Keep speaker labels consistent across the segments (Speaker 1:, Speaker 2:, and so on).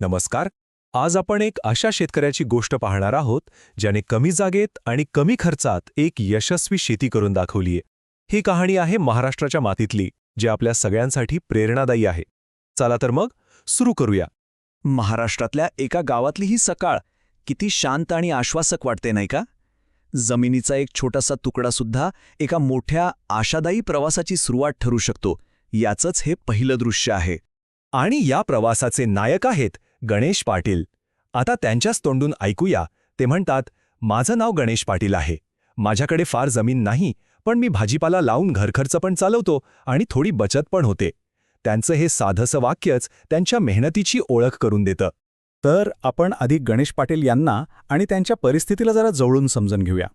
Speaker 1: नमस्कार. आज आपण एक अशा शेतकऱ्याची गोष्ट पाहणार आहोत ज्याने कमी जागेत आणि कमी खर्चात एक यशस्वी शेती करून दाखवलीये ही कहाणी आहे महाराष्ट्राच्या मातीतली जी आपल्या सगळ्यांसाठी प्रेरणादायी आहे. चला तर मग सुरू करूया.
Speaker 2: महाराष्ट्रातल्या एका गावातली ही सकाळ किती शांत आणि आश्वासक वाटते नाही का? जमिनीचा एक छोटासा तुकडा सुद्धा एका मोठ्या आशादायी प्रवासाची सुरुवात ठरू शकतो. याचंच हे पहिलं दृश्य आहे.
Speaker 1: आणि या प्रवासाचे नायक आहेत गणेश पाटील. आता त्यांच्याच तोंडून ऐकूया. ते म्हणतात माझं नाव गणेश पाटील आहे. माझ्याकडे फार जमीन नाही पण मी भाजीपाला लावून घरखर्च पण चालवतो आणि थोडी बचत पण होते. त्यांचं हे साधंसं वाक्यच त्यांच्या मेहनतीची ओळख करून देतं.
Speaker 3: तर आपण आधी गणेश पाटील यांना आणि त्यांच्या परिस्थितीला जरा जवळून समजून घेऊया.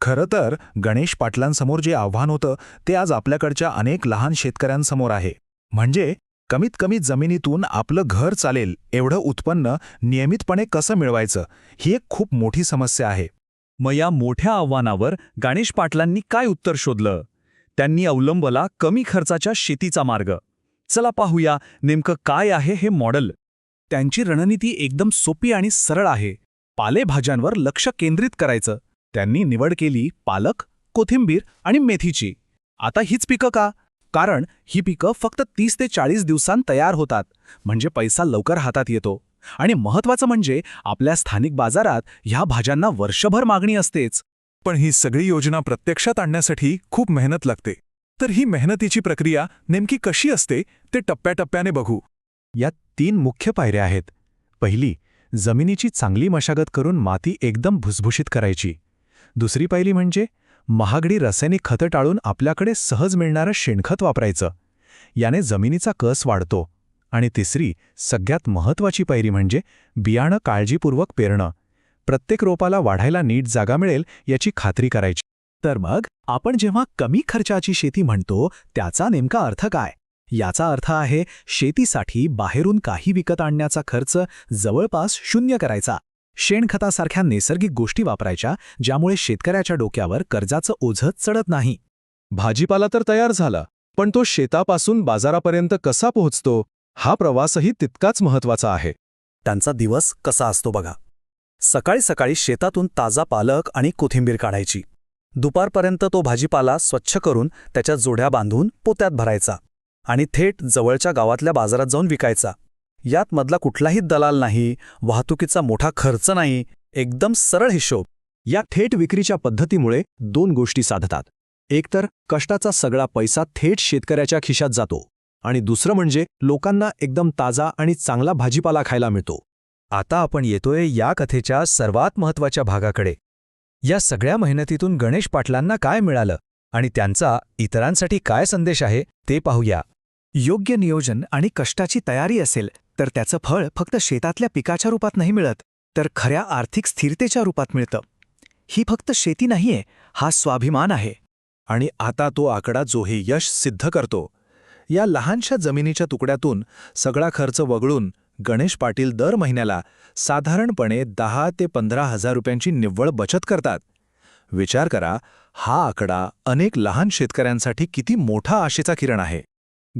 Speaker 4: खरं तर गणेश पाटलांसमोर जे आव्हान होतं ते आज आपल्याकडच्या अनेक लहान शेतकऱ्यांसमोर आहे. म्हणजे कमीत कमी जमिनीतून आपलं घर चालेल एवढं उत्पन्न नियमितपणे कसं मिळवायचं ही एक खूप मोठी समस्या आहे.
Speaker 2: मग या मोठ्या आव्हानावर गणेश पाटलांनी काय उत्तर शोधलं? त्यांनी अवलंबला कमी खर्चाच्या शेतीचा मार्ग. चला पाहूया नेमकं काय आहे हे मॉडेल.
Speaker 3: त्यांची रणनीती एकदम सोपी आणि सरळ आहे. पालेभाज्यांवर लक्ष केंद्रित करायचं. त्यांनी निवड केली पालक कोथिंबीर आणि मेथीची. आता हीच पिकं का? कारण ही पिकं फक्त तीस ते चाळीस दिवसांत तयार होतात म्हणजे पैसा लवकर हातात येतो. आणि महत्वाचं म्हणजे आपल्या स्थानिक बाजारात ह्या भाज्यांना वर्षभर मागणी असतेच.
Speaker 4: पण ही सगळी योजना प्रत्यक्षात आणण्यासाठी खूप मेहनत लागते. तर ही मेहनतीची प्रक्रिया नेमकी कशी असते ते टप्प्याटप्प्याने बघू.
Speaker 1: यात तीन मुख्य पायऱ्या आहेत. पहिली जमिनीची चांगली मशागत करून माती एकदम भुसभुशीत करायची. दुसरी पायरी म्हणजे महागडी रासायनिक खतं टाळून आपल्याकडे सहज मिळणारं शेणखत वापरायचं. याने जमिनीचा कस वाढतो. आणि तिसरी सगळ्यात महत्वाची पायरी म्हणजे बियाणं काळजीपूर्वक पेरणं. प्रत्येक रोपाला वाढायला नीट जागा मिळेल याची खात्री करायची.
Speaker 3: तर मग आपण जेव्हा कमी खर्चाची शेती म्हणतो त्याचा नेमका अर्थ काय? याचा अर्थ आहे शेतीसाठी बाहेरून काही विकत आणण्याचा खर्च जवळपास शून्य करायचा. शेणखतासारख्या नैसर्गिक गोष्टी वापरायच्या ज्यामुळे शेतकऱ्याच्या डोक्यावर कर्जाचं ओझं चढत नाही.
Speaker 1: भाजीपाला तर तयार झाला पण तो शेतापासून बाजारापर्यंत कसा पोहोचतो हा प्रवासही तितकाच महत्त्वाचा आहे.
Speaker 3: त्यांचा दिवस कसा असतो बघा. सकाळी सकाळी शेतातून ताजा पालक आणि कोथिंबीर काढायची. दुपारपर्यंत तो भाजीपाला स्वच्छ करून त्याच्या जोड्या बांधून पोत्यात भरायचा आणि थेट जवळच्या गावातल्या बाजारात जाऊन विकायचा. यात मधला कुठलाही दलाल नाही वाहतुकीचा मोठा खर्च नाही एकदम सरळ हिशोब.
Speaker 1: या थेट विक्रीच्या पद्धतीमुळे दोन गोष्टी साधतात. एकतर कष्टाचा सगळा पैसा थेट शेतकऱ्याच्या खिशात जातो आणि दुसरं म्हणजे लोकांना एकदम ताजा आणि चांगला भाजीपाला खायला मिळतो. आता आपण येतोय या कथेच्या सर्वात महत्त्वाच्या भागाकडे. या सगळ्या मेहनतीतून गणेश पाटलांना काय मिळालं आणि त्यांचा इतरांसाठी काय संदेश आहे ते पाहूया.
Speaker 3: योग्य नियोजन आणि कष्टाची तयारी असेल तर त्याचं फळ फक्त शेतातल्या पिकाच्या रूपात नाही मिळत तर खऱ्या आर्थिक स्थिरतेच्या रूपात मिळतं. ही फक्त शेती नाहीये हा स्वाभिमान आहे.
Speaker 4: आणि आता तो आकडा जो हे यश सिद्ध करतो. या लहानशा जमिनीच्या तुकड्यातून सगळा खर्च वगळून गणेश पाटील दर महिन्याला साधारणपणे दहा ते पंधरा हजार रुपयांची निव्वळ बचत करतात. विचार करा हा आकडा अनेक लहान शेतकऱ्यांसाठी किती मोठा आशेचा किरण आहे.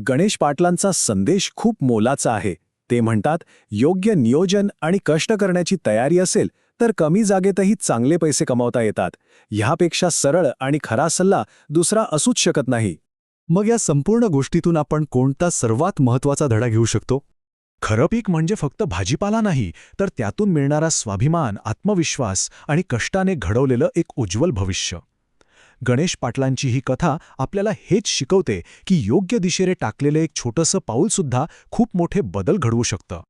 Speaker 3: गणेश पाटलांचा संदेश खूप मोलाचा आहे. ते म्हणतात योग्य नियोजन आणि कष्ट करण्याची तयारी असेल तर कमी जागेतही चांगले पैसे कमावता येतात. ह्यापेक्षा सरळ आणि खरा सल्ला दुसरा असूच शकत नाही.
Speaker 1: मग या संपूर्ण गोष्टीतून आपण कोणता सर्वात महत्त्वाचा धडा घेऊ शकतो? खरं पीक म्हणजे फक्त भाजीपाला नाही तर त्यातून मिळणारा स्वाभिमान आत्मविश्वास आणि कष्टाने घडवलेलं एक उज्ज्वल भविष्य. गणेश पाटलांची ही कथा आपल्याला हेच शिकवते की योग्य दिशेने टाकलेलं एक छोटंसं पाऊलसुद्धा खूप मोठे बदल घडवू शकतं.